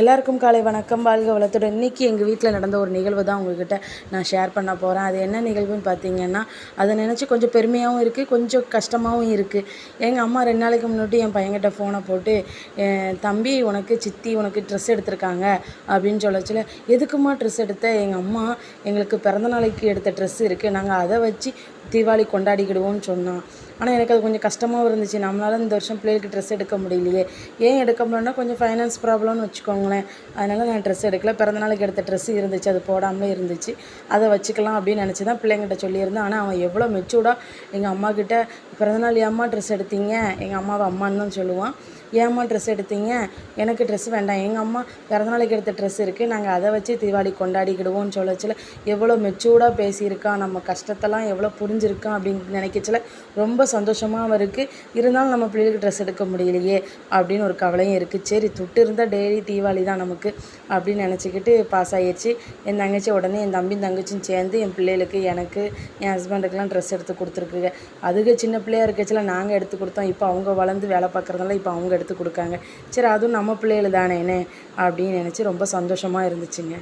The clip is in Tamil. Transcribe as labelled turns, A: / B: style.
A: எல்லாருக்கும் காலை வணக்கம். வாழ்க வளத்துடன். இன்றைக்கி எங்கள் வீட்டில் நடந்த ஒரு நிகழ்வு தான் உங்ககிட்ட நான் ஷேர் பண்ண போகிறேன் அது என்ன நிகழ்வுன்னு பார்த்தீங்கன்னா அதை நினச்சி கொஞ்சம் பெருமையாகவும் இருக்குது கொஞ்சம் கஷ்டமாகவும் இருக்குது எங்கள் அம்மா ரெண்டு நாளைக்கு முன்னாடி என் பையன்கிட்ட ஃபோனை போட்டு "என் தம்பி உனக்கு சித்தி உனக்கு ட்ரெஸ் எடுத்திருக்காங்க அப்படின்னு சொல்லச்சில. எதுக்குமா ட்ரெஸ் எடுத்த? எங்கள் அம்மா எங்களுக்கு பிறந்த நாளைக்கு எடுத்த ட்ரெஸ் இருக்குது நாங்கள் அதை வச்சு தீபாவளி கொண்டாடிக்கிடுவோம்னு சொன்னான். ஆனால் எனக்கு அது கொஞ்சம் கஷ்டமாகவும் இருந்துச்சு. நம்மளால் இந்த வருஷம் பிள்ளைகளுக்கு ட்ரெஸ் எடுக்க முடியலையே. ஏன் எடுக்க முடியலன்னா கொஞ்சம் ஃபைனான்ஸ் ப்ராப்ளம்னு வச்சுக்கோங்களேன். அதனால் நான் ட்ரெஸ் எடுக்கல. பிறந்தநாளைக்கு எடுத்த ட்ரெஸ் இருந்துச்சு. அது போடாமலே இருந்துச்சு. அதை வச்சுக்கலாம் அப்படின்னு நினச்சி தான் பிள்ளைங்கிட்ட சொல்லியிருந்தேன். ஆனால் அவன் எவ்வளோ மெச்சூர்டாக எங்கள் அம்மாக்கிட்ட பிறந்தநாள் ஏம்மா ட்ரெஸ் எடுத்தீங்க? எங்கள் அம்மாவை அம்மான்னு தான் சொல்லுவான். ஏம்மா ட்ரெஸ் எடுத்தீங்க? எனக்கு ட்ரெஸ் வேண்டாம். எங்கள் அம்மா பிறந்தநாளைக்கு எடுத்த ட்ரெஸ் இருக்குது நாங்கள் அதை வச்சு தீபாவளி கொண்டாடிக்கிடுவோம்னு சொல்லச்சில். எவ்வளோ மெச்சூர்டாக பேசியிருக்கான். நம்ம கஷ்டத்தெல்லாம் எவ்வளோ புரிஞ்சிருக்கான் அப்படின்னு நினைக்கச்சில. ரொம்ப சந்தோஷமாகவும் இருக்குது இருந்தாலும் நம்ம பிள்ளைகளுக்கு ட்ரெஸ் எடுக்க முடியலையே அப்படின்னு ஒரு கவலையும் இருக்குது சரி துட்டு இருந்தால் டெய்லி தீபாவளி தான் நமக்கு அப்படின்னு நினச்சிக்கிட்டு பாஸ் ஆகிடுச்சு என் தங்கச்சி உடனே என் தம்பி தங்கச்சியும் சேர்ந்து என் பிள்ளைகளுக்கு எனக்கு என் ஹஸ்பண்டுக்கெலாம் ட்ரெஸ் எடுத்து கொடுத்துருக்குங்க. அதுக்கு சின்ன பிள்ளையா இருக்கச்சில நாங்கள் எடுத்து கொடுத்தோம். இப்போ அவங்க வளர்ந்து வேலை பார்க்குறதுனால இப்போ அவங்க எடுத்து கொடுக்காங்க. சரி அதுவும் நம்ம பிள்ளைகள் தானேன்னு அப்படின்னு நினச்சி ரொம்ப சந்தோஷமாக இருந்துச்சுங்க.